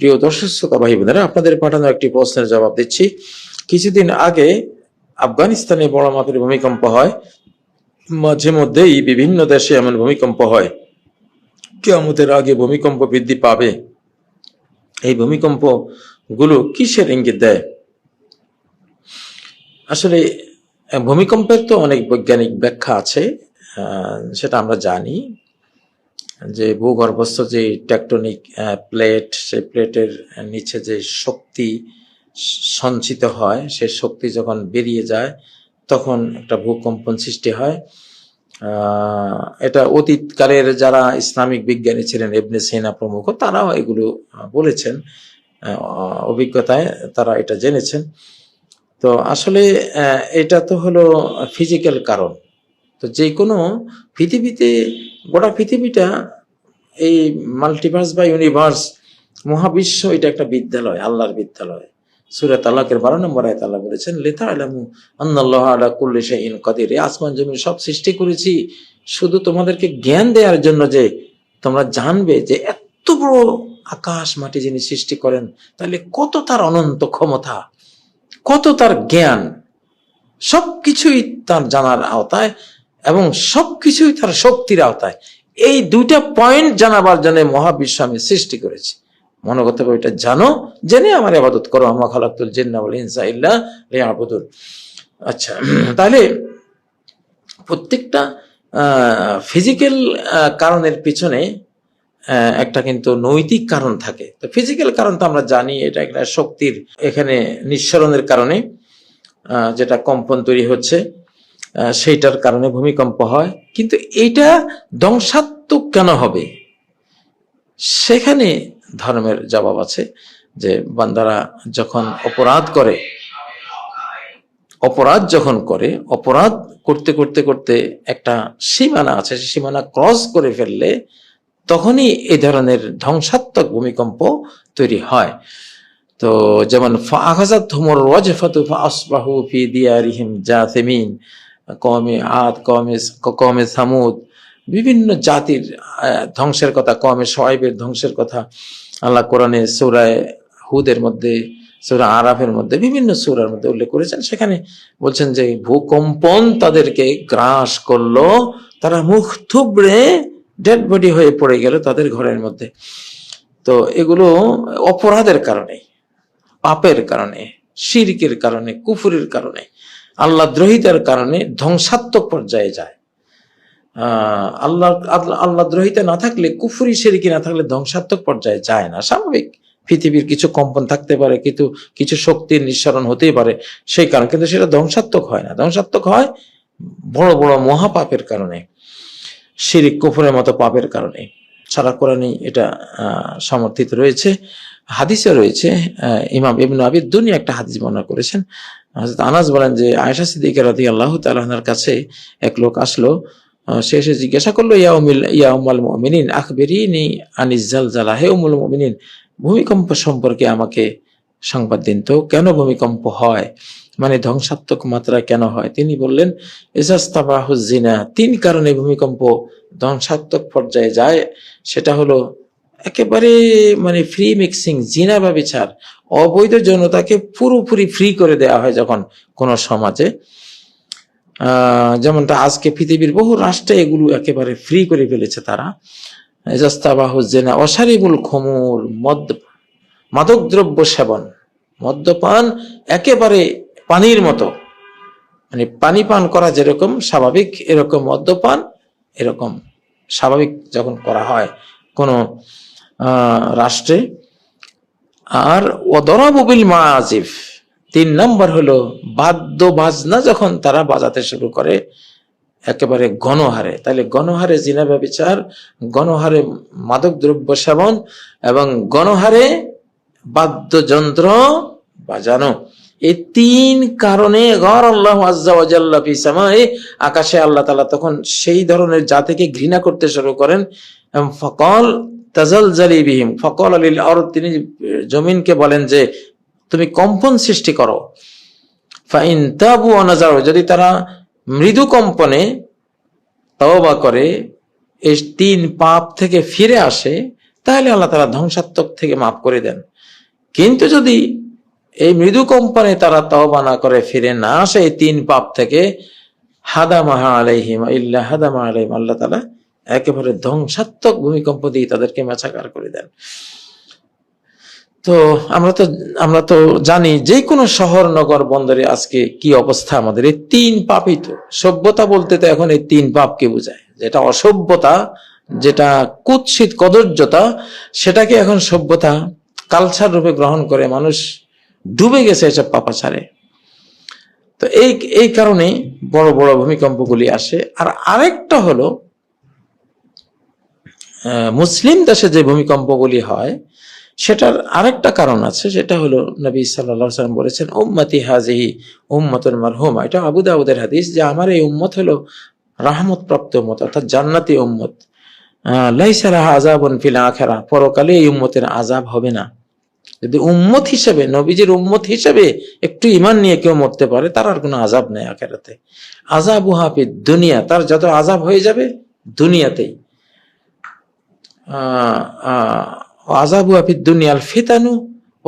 প্রিয় দর্শক, শ্রোতা ভাই বোনেরা আপনাদের পাঠানো একটি প্রশ্নের জবাব দিচ্ছি। কিছুদিন আগে আফগানিস্তানে বড় মাপের ভূমিকম্প হয়। মাঝে মধ্যেই বিভিন্ন দেশে এমন ভূমিকম্প হয়। কেয়ামতের আগে ভূমিকম্প বৃদ্ধি পাবে। এই ভূমিকম্পগুলো কিসের ইঙ্গিত দেয়? আসলে, ভূমিকম্পের তো অনেক বৈজ্ঞানিক ব্যাখ্যা আছে সেটা আমরা জানি। যে ভূগর্ভস্থ যে টেকটনিক প্লেট সেই প্লেটের নিচে যে শক্তি সঞ্চিত হয়, সে শক্তি যখন বেরিয়ে যায়, তখন একটা ভূকম্পন সৃষ্টি হয়। এটা অতীতকালের যারা ইসলামিক বিজ্ঞানী ছিলেন এবনে সেনা প্রমুখ, তারাও এগুলো বলেছেন। অভিজ্ঞতায় তারা এটা জেনেছেন। তো আসলে এটা তো হলো ফিজিক্যাল কারণ। তো যে কোনো পৃথিবীতে গোটা পৃথিবীটা এই মাল্টিভার্স বা ইউনিভার্স মহাবিশ্ব, এটা একটা বিদ্যালয়, আল্লাহর বিদ্যালয়। সুরাত আল্লাহের বারো নম্বর আয়ত আল্লাহ বলেছেন লেথা আলামু আন্নাল্লাহ আলা কুল্লি শাইইন কাদির। আসমান জমি সব সৃষ্টি করেছি, শুধু তোমাদেরকে জ্ঞান দেওয়ার জন্য যে তোমরা জানবে যে এত বড় আকাশ মাটি যিনি সৃষ্টি করেন, তাহলে কত তার অনন্ত ক্ষমতা, কত তার জ্ঞান, সবকিছুই তার জানার আওতায়। এবং সবকিছুই তার শক্তির আওতায়। এই দুইটা পয়েন্ট জানাবার জন্য মহাবিশ্ব আমি সৃষ্টি করেছি। হবে এটা জানো, জেনে আমার আবাদত করো। আমা খালাকুল জিন্না বলে ইনসা ইল্লা আচ্ছা তাহলে প্রত্যেকটা ফিজিক্যাল কারণের পিছনে একটা কিন্তু নৈতিক কারণ থাকে। তো ফিজিক্যাল কারণ তো আমরা জানি, এটা একটা শক্তির এখানে নিঃসরণের কারণে যেটা কম্পন তৈরি হচ্ছে। সেইটার কারণে ভূমিকম্প হয়। কিন্তু এইটা ধ্বংসাত্মক কেন হবে? সেখানে ধর্মের জবাব আছে যে বান্দারা যখন অপরাধ করে, অপরাধ যখন করে, অপরাধ করতে করতে করতে একটা সীমানা আছে, সেই সীমানা ক্রস করে ফেললে তখনই এই ধরনের ধ্বংসাত্মক ভূমিকম্প তৈরি হয়। তো যেমন, ফা আঘাজাত থুমর ওয়াজফাতু ফাসবাহু ফি দিয়ারিহিম জাসিমিন। কমে আদ, কমে কমে সামুদ, বিভিন্ন জাতির ধ্বংসের কথা, কমে সোয়াইবের ধ্বংসের কথা আল্লাহ কোরআনে সূরায় হুদের মধ্যে, সূরা আরাফের মধ্যে, বিভিন্ন সূরার মধ্যে উল্লেখ করেছেন। সেখানে বলছেন যে, ভূকম্পন তাদেরকে গ্রাস করল, তারা মুখ থুবড়ে ডেড বডি হয়ে পড়ে গেল তাদের ঘরের মধ্যে। তো এগুলো অপরাধের কারণে, পাপের কারণে, শিরকের কারণে, কুফুরের কারণে আল্লাহ দ্রোহিতার কারণে ধ্বংসাত্মক পর্যায়ে যায়। আল্লাহ, আল্লাহ- দ্রোহিতা না থাকলে, কুফুরি শিরকি না থাকলে ধ্বংসাত্মক পর্যায়ে যায় না। স্বাভাবিক। পৃথিবীর কিছু কম্পন থাকতে পারে, কিন্তু কিছু শক্তির নিঃসরণ হতেই পারে। সেই কারণে কিন্তু সেটা ধ্বংসাত্মক হয় না। ধ্বংসাত্মক হয় বড় বড় মহাপাপের কারণে, শিরিক, কুফরের মতো পাপের কারণে। সারা কোরআনই এটা সমর্থিত রয়েছে। হাদিসে রয়েছে ইমাম ইবনু আবিদ দুনি একটা হাদিস বর্ণনা করেছেন। আনাস বলেন যে, আয়েশা সিদ্দিকা রাদিয়াল্লাহু তাআলার কাছে এক লোক আসলো সে এসে জিজ্ঞাসা করল, ইয়া উমিল, ইয়া উম্মাল মুমিনিন, আখবিরিনি আনিজ জালজালা? হে উম্মুল মুমিনিন, ভূমিকম্প সম্পর্কে আমাকে সংবাদ দিন তো, কেন ভূমিকম্প হয়? মানে ধ্বংসাত্মক মাত্রা কেন হয়? তিনি বললেন এজাস্তাবাহুজিনা তিন কারণে ভূমিকম্প ধ্বংসাত্মক পর্যায়ে যায়, সেটা হলো একেবারে মানে ফ্রি মিক্সিং জিনা বা বিচার, অবৈধ যৌনতাকে পুরোপুরি ফ্রি করে দেওয়া হয় যখন কোন সমাজে। যেমনটা আজকে পৃথিবীর বহু রাষ্ট্রে এগুলো একেবারে ফ্রি করে ফেলেছে তারা। এজাস্তাবাহুজেনা অসারিবুল খমুর, মদ, মাদকদ্রব্য সেবন, মদ্যপান একেবারে পানির মতো। মানে পানি পান করা যেরকম স্বাভাবিক, এরকম মদ্যপান এরকম স্বাভাবিক যখন করা হয়। কোনো রাষ্ট্রে। আর ওদরাবুবিল মাজিফ তিন নম্বর হলো বাদ্য বাজনা যখন তারা বাজাতে শুরু করে, একেবারে গণহারে। তাহলে গণহারে জিনা ব্যবচার, গণহারে মাদক দ্রব্য সেবন এবং গণহারে বাদ্যযন্ত্র বাজানো। এই তিন কারণে গর আল্লাহ সামাই, আকাশে আল্লাহ তাআলা তখন সেই ধরনের জাতিকে ঘৃণা করতে শুরু করেন। ফকল তাজাল জালি বিহিম। ফকল আলিল আর তিনি জমিনকে বলেন যে, তুমি কম্পন সৃষ্টি করো। ফাইন তাবু অনাজার যদি তারা মৃদু কম্পনে তওবা করে এই তিন পাপ থেকে ফিরে আসে, তাহলে আল্লাহ তারা ধ্বংসাত্মক থেকে মাফ করে দেন। কিন্তু যদি এই মৃদু কম্পনে তারা তওবা না করে, ফিরে না আসে এই তিন পাপ থেকে হাদা মাহা আলাইহিম, ইল্লা হাদা মাহা আলাইহিম, আল্লাহ তালা একেবারে ধ্বংসাত্মক ভূমিকম্প দিয়ে তাদেরকে মেছাকার করে দেন। তো আমরা তো আমরা তো জানি যে কোনো শহর, নগর, বন্দরে আজকে কি অবস্থা আমাদের। এই তিন পাপই তো। সভ্যতা বলতে তো এখন এই তিন পাপকে বোঝায়। যেটা অসভ্যতা, যেটা কুৎসিত কদর্যতা, সেটাকে এখন সভ্যতা কালচার রূপে গ্রহণ করে মানুষ ডুবে গেছে এসব পাপাচারে। তো এই এই কারণে বড় বড় ভূমিকম্পগুলি আসে। আর আরেকটা হলো মুসলিম দেশে যে ভূমিকম্পগুলি হয় সেটার আরেকটা কারণ আছে সেটা হলো নবী আলাইহি সাল্লাম বলেছেন উম্মতি হাজিহি উম্মতুল মারহুমা। এটা আবু দাউদের হাদিস যে আমার এই উম্মত হলো রাহমত প্রাপ্ত উম্মত অর্থাৎ জান্নাতি উম্মত। আহ, লাইসা লাহা আযাবুন ফিল আখিরা পরকালে এই উম্মতের আজাব হবে না। যদি উম্মত হিসেবে নবীজির উম্মত হিসেবে একটু ইমান নিয়ে কেউ মরতে পারে তার আর কোনো আজাব নেই আখেরাতে। আজাব হাফিদ দুনিয়া তার যত আজাব হয়ে যাবে দুনিয়াতেই। আজাবু আফিদ দুনিয়াল ফিতানু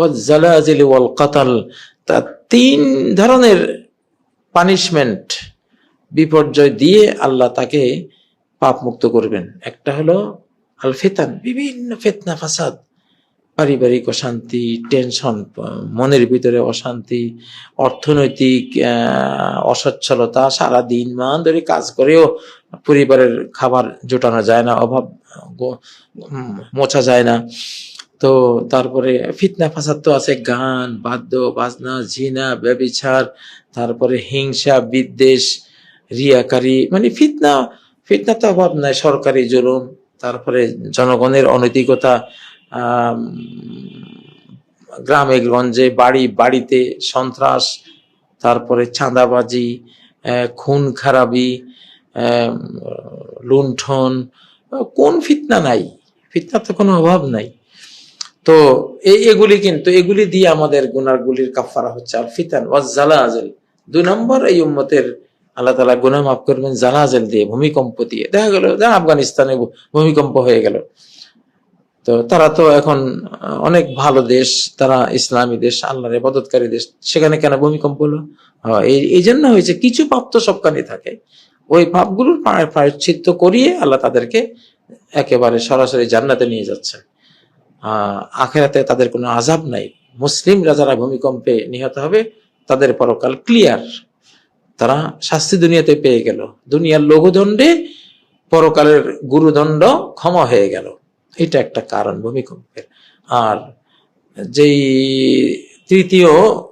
ও জালাজিল ওয়াল কাতাল। তা তিন ধরনের পানিশমেন্ট বিপর্যয় দিয়ে আল্লাহ তাকে পাপ মুক্ত করবেন। একটা হলো আল ফেতান, বিভিন্ন ফেতনা, ফাসাদ। পারিবারিক অশান্তি টেনশন মনের ভিতরে অশান্তি, অর্থনৈতিক অসচ্ছলতা সারা দিন মান ধরে কাজ করেও পরিবারের খাবার জোটানো যায় না, অভাব মোছা যায় না। তো তারপরে ফিতনা ফাসাদ তো আছে, গান, বাদ্য, বাজনা ঝিনা ব্যবিচার, তারপরে হিংসা, বিদ্বেষ, রিয়াকারী মানে ফিতনা ফিতনা তো অভাব নাই, সরকারি জুলুম, তারপরে জনগণের অনৈতিকতা গ্রামে গঞ্জে বাড়ি, বাড়িতে সন্ত্রাস, তারপরে চাঁদাবাজি খুন, খারাপি লুণ্ঠন কোন ফিতনা নাই? ফিতনা তো কোনো অভাব নাই। তো এই এগুলি কিন্তু, এগুলি দিয়ে আমাদের গুনারগুলির কাফারা হচ্ছে। আর ফিতান, ওয়াজ জালাজেল। দুই নম্বর, এই উম্মতের আল্লাহ তালা গুনাহ মাফ করবেন জালাজেল দিয়ে, ভূমিকম্প দিয়ে। দেখা গেল আফগানিস্তানে ভূমিকম্প হয়ে গেল। তো তারা তো এখন অনেক ভালো দেশ, তারা ইসলামী দেশ, আল্লাহর ইবাদতকারী দেশ। সেখানে কেন ভূমিকম্প হলো? এই জন্য হয়েছে, কিছু পাপ তো সবখানে থাকে। ওই পাপগুলোর প্রায়- প্রায়শ্চিত্ত করিয়ে আল্লাহ তাদেরকে একেবারে সরাসরি জান্নাতে নিয়ে যাচ্ছেন। আখেরাতে তাদের কোনো আজাব নাই। মুসলিমরা যারা ভূমিকম্পে নিহত হবে, তাদের পরকাল ক্লিয়ার। তারা শাস্তি দুনিয়াতে পেয়ে গেল। দুনিয়ার লঘুদণ্ডে পরকালের গুরুদণ্ড ক্ষমা হয়ে গেল। এটা একটা কারণ ভূমিকম্পের। আর যেই তৃতীয়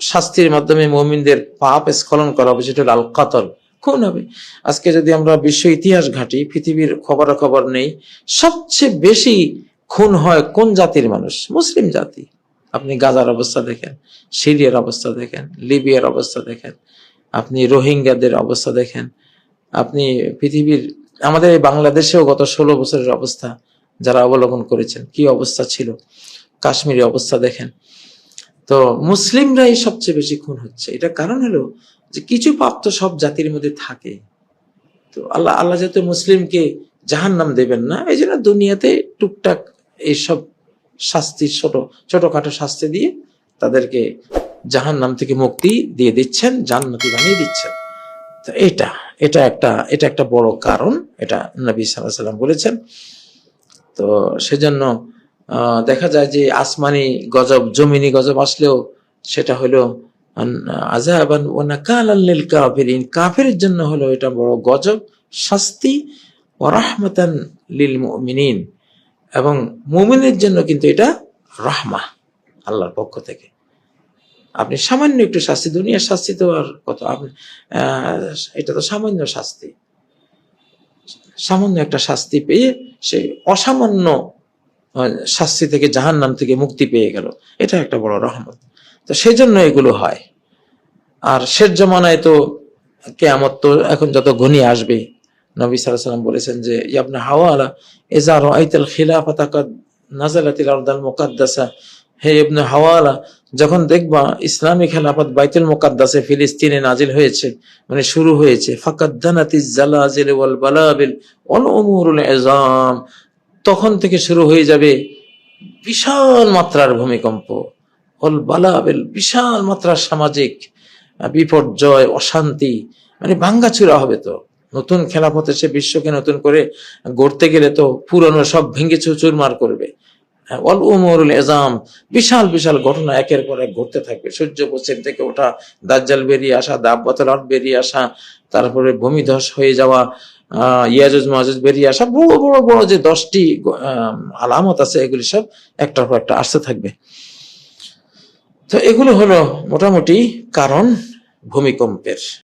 শাস্তির মাধ্যমে মমিনদের পাপ স্খলন করা হবে, সেটা হলো কাতল খুন হবে। আজকে যদি আমরা বিশ্ব ইতিহাস ঘাঁটি, পৃথিবীর খবরাখবর নেই, সবচেয়ে বেশি খুন হয় কোন জাতির মানুষ? মুসলিম জাতি। আপনি গাজার অবস্থা দেখেন, সিরিয়ার অবস্থা দেখেন, লিবিয়ার অবস্থা দেখেন, আপনি রোহিঙ্গাদের অবস্থা দেখেন, আপনি পৃথিবীর, আমাদের বাংলাদেশেও গত ষোলো বছরের অবস্থা। যারা অবলম্বন করেছেন, কি অবস্থা ছিল? কাশ্মীরের অবস্থা দেখেন। তো মুসলিমরাই সবচেয়ে বেশি খুন হচ্ছে। এটা কারণ হলো যে কিছু পাপ তো সব জাতির মধ্যে থাকে। তো আল্লাহ আল্লাহ যেহেতু মুসলিমকে জাহান নাম দেবেন না, এই জন্য দুনিয়াতে টুকটাক এইসব শাস্তি, ছোট, ছোটখাটো শাস্তি দিয়ে তাদেরকে জাহান নাম থেকে মুক্তি দিয়ে দিচ্ছেন, জান্নাতি বানিয়ে দিচ্ছেন। তো এটা এটা একটা এটা একটা বড় কারণ। এটা নবী সাল্লাহ সাল্লাম বলেছেন। তো সেজন্য দেখা যায় যে আসমানি গজব, জমিনি গজব আসলেও সেটা হলো, আন- আযাবান ওয়া নাকালাল লিল কাফিরিন। কাফিরের জন্য হলো এটা বড় গজব, শাস্তি ওয়া রাহমাতান লিল মুমিনিন। এবং মুমিনের জন্য কিন্তু এটা রাহমা, আল্লাহর পক্ষ থেকে। আপনি সামান্য একটু শাস্তি, দুনিয়ার শাস্তি তো আর কত, আপনি এটা তো সামান্য শাস্তি। সামান্য একটা শাস্তি পেয়ে সে অসামান্য শাস্তি থেকে, জাহান্নাম থেকে মুক্তি পেয়ে গেল। এটা একটা বড় রহমত। তো সেই জন্য এগুলো হয়। আর শেষ জমানায় তো কেয়ামত তো এখন যত ঘনিয়ে আসবে, নবী সাল্লাম বলেছেন যে ইয়াবনা হাওয়ালা ইজা রাআইতাল খিলাফাতা কাদ নাযালাতিল আরদাল মুকাদ্দাসা হে ইবনে হাওয়ালা, যখন দেখবা ইসলামী খেলাফত বাইতুল মুকাদ্দাসে ফিলিস্তিনে নাজিল হয়েছে মানে শুরু হয়েছে ওয়াল ওয়াল ইজাম, তখন থেকে শুরু হয়ে যাবে বিশাল মাত্রার ভূমিকম্প হল বালাবেল বিশাল মাত্রার সামাজিক বিপর্যয়, অশান্তি মানে ভাঙ্গাচুরা হবে তো। নতুন খেলাফত এসে বিশ্বকে নতুন করে গড়তে গেলে তো পুরনো সব ভেঙে চুরমার করবে। হ্যাঁ, এজাম বিশাল বিশাল ঘটনা একের পর এক ঘটতে থাকবে। সূর্য পশ্চিম থেকে ওঠা দাজ্জাল বেরিয়ে আসা দাব্বাতল বেরিয়ে আসা তারপরে ভূমিধস হয়ে যাওয়া আহ, ইয়াজুজ মাজুজ বেরিয়ে আসা বড় বড় বড় যে দশটি আলামত আছে এগুলি সব একটার পর একটা আসতে থাকবে। তো এগুলো হলো মোটামুটি কারণ ভূমিকম্পের।